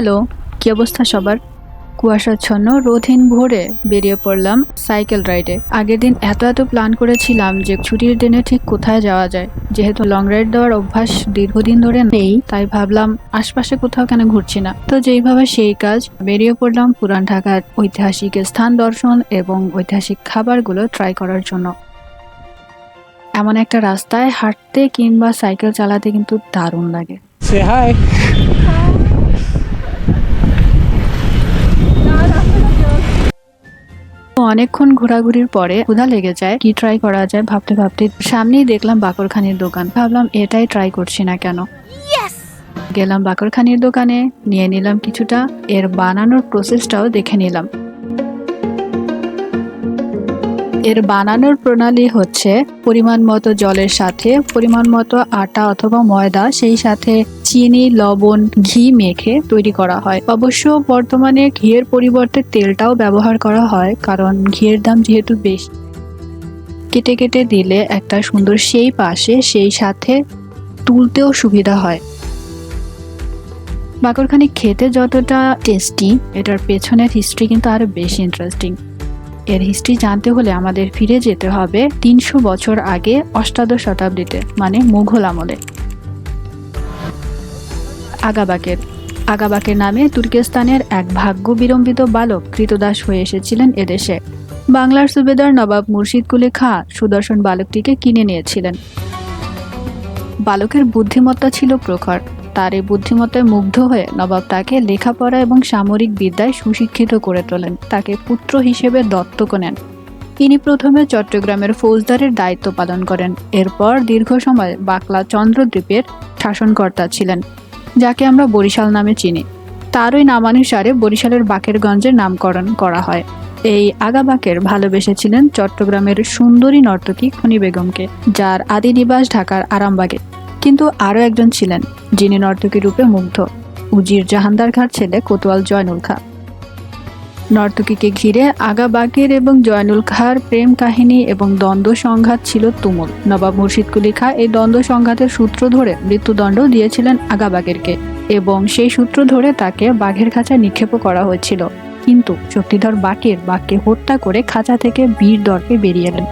Hello কি অবস্থা সবার? কুয়াশাচ্ছন্ন রোধহীন ভোরে বেরিয়ে পড়লাম সাইকেল রাইডে। আগের দিন এত এত প্ল্যান করেছিলাম যে ছুটির দিনে ঠিক কোথায় যাওয়া যায়। যেহেতু লং রাইড দেওয়ার অভ্যাস দীর্ঘদিন ধরে নেই তাই ভাবলাম আশপাশে কোথাও কেন ঘুরছি না। তো যেইভাবে সেই কাজ বেরিয়ে পড়লাম পুরান ঢাকার ঐতিহাসিক স্থান দর্শন এবং ঐতিহাসিক খাবারগুলো ট্রাই করার জন্য। এমন একটা রাস্তায় হাঁটতে কিংবা সাইকেল চালাতে কিন্তু দারুণ লাগে। তো অনেকক্ষণ ঘোরাঘুরির পরে ক্ষুধা লেগে যায় কি ট্রাই করা যায় ভাবতে ভাবতে সামনেই দেখলাম বাকরখানির দোকান। ভাবলাম এটাই ট্রাই করছি না কেন? গেলাম বাকরখানির দোকানে নিয়ে নিলাম কিছুটা এর বানানোর প্রসেসটাও দেখে নিলাম। এর বানানোর প্রণালী হচ্ছে পরিমাণ মতো জলের সাথে পরিমাণ মতো আটা অথবা ময়দা, সেই সাথে চিনি, লবণ, ঘি মেখে তৈরি করা হয়। অবশ্য বর্তমানে ঘিয়ের পরিবর্তে তেলটাও ব্যবহার করা হয়, কারণ ঘিয়ের দাম যেহেতু বেশি। কেটে কেটে দিলে একটা সুন্দর সেই পাশে সেই সাথে তুলতেও সুবিধা হয়। বাকরখানি খেতে যতটা টেস্টি এটার পেছনের হিস্ট্রি কিন্তু আরও বেশি ইন্টারেস্টিং এর হিস্ট্রি জানতে হলে আমাদের ফিরে যেতে হবে তিনশো বছর আগে অষ্টাদশ শতাব্দীতে মানে মুঘল আমলে। আগাবাকের। আগাবাকের নামে তুর্কিস্তানের এক ভাগ্য বিড়ম্বিত বালক কৃতদাস হয়ে এসেছিলেন এদেশে। বাংলার সুবেদার নবাব মুর্শিদ কুলি খাঁ সুদর্শন বালকটিকে কিনে নিয়েছিলেন। বালকের বুদ্ধিমত্তা ছিল প্রখর। তার এই বুদ্ধিমত্তায় মুগ্ধ হয়ে নবাব তাকে লেখাপড়া এবং সামরিক বিদ্যায় সুশিক্ষিত করে তোলেন। তাকে পুত্র হিসেবে দত্তক নেন। তিনি প্রথমে চট্টগ্রামের ফৌজদারের দায়িত্ব পালন করেন। এরপর দীর্ঘ সময় বাকলা চন্দ্রদ্বীপের শাসনকর্তা ছিলেন, যাকে আমরা বরিশাল নামে চিনি। তারই নামানুসারে বরিশালের বাকেরগঞ্জের নামকরণ করা হয়। এই আগাবাকের ভালোবেসেছিলেন চট্টগ্রামের সুন্দরী নর্তকী খনি বেগমকে, যার আদি নিবাস ঢাকার আরামবাগে। কিন্তু আরও একজন ছিলেন, যিনি নর্তকী রূপে মুগ্ধ। উজির জাহানদার খাঁর ছেলে কোতোয়াল জয়নুল খাঁ। নর্তকীকে ঘিরে আগা বাকের এবং জয়নুল খাঁর প্রেম কাহিনী এবং দ্বন্দ্ব সংঘাত ছিল তুমুল। নবাব মুর্শিদ কুলি খাঁ এই দ্বন্দ্ব সংঘাতের সূত্র ধরে মৃত্যুদণ্ড দিয়েছিলেন আগাবাগেরকে এবং সেই সূত্র ধরে তাকে বাঘের খাঁচায় নিক্ষেপও করা হয়েছিল। কিন্তু শক্তিধর বাকের বাঘকে হত্যা করে খাঁচা থেকে বীর দর্পে বেরিয়ে এলেন।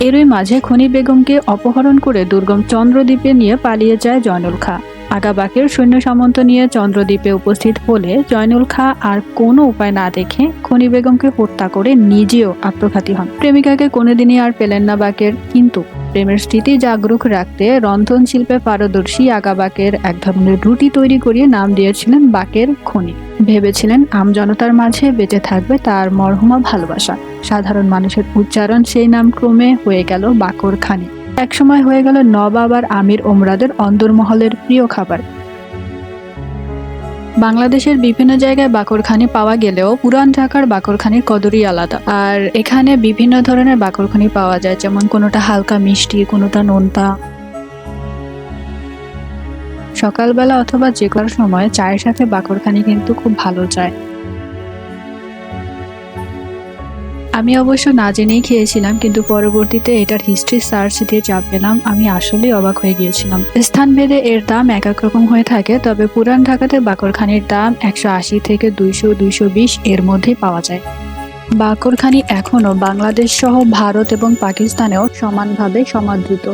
এরই মাঝে খনি বেগমকে অপহরণ করে দুর্গম চন্দ্রদ্বীপে নিয়ে পালিয়ে যায় জয়নুল খাঁ। আগাবাকের সৈন্য সামন্ত নিয়ে চন্দ্রদ্বীপে উপস্থিত হলে জয়নুল খাঁ আর কোনো উপায় না দেখে খনি বেগমকে হত্যা করে নিজেও আত্মঘাতী হন। প্রেমিকাকে কোনোদিনই আর পেলেন না বাকের, কিন্তু প্রেমের স্মৃতি জাগরুক রাখতে রন্ধন শিল্পে পারদর্শী আগাবাকের এক ধরনের রুটি তৈরি করিয়ে নাম দিয়েছিলেন বাকের খনি। ভেবেছিলেন আমজনতার মাঝে বেঁচে থাকবে তার মরহুমা ভালোবাসা। সাধারণ মানুষের উচ্চারণ সেই নাম ক্রমে হয়ে গেল বাকর খানি একসময় হয়ে গেল নবাব আর আমির ওমরাদের অন্দরমহলের প্রিয় খাবার। বাংলাদেশের বিভিন্ন জায়গায় বাকরখানি পাওয়া গেলেও পুরান ঢাকার বাকরখানির কদরই আলাদা। আর এখানে বিভিন্ন ধরনের বাকরখানি পাওয়া যায়, যেমন কোনোটা হালকা মিষ্টি, কোনোটা নোনতা। সকালবেলা অথবা যে কোনো সময় চায়ের সাথে বাকরখানি কিন্তু খুব ভালো যায়। আমি অবশ্য না জেনেই খেয়েছিলাম, কিন্তু পরবর্তীতে এটার হিস্ট্রি সার্চ দিয়ে চাপ পেলাম, আমি আসলে অবাক হয়ে গিয়েছিলাম। স্থান ভেদে এর দাম এক এক রকম হয়ে থাকে, তবে পুরান ঢাকাতে বাকরখানির দাম একশো আশি থেকে দুইশো দুইশো বিশ এর মধ্যে পাওয়া যায়। বাকরখানি এখনও বাংলাদেশ সহ ভারত এবং পাকিস্তানেও সমানভাবে সমাদৃত।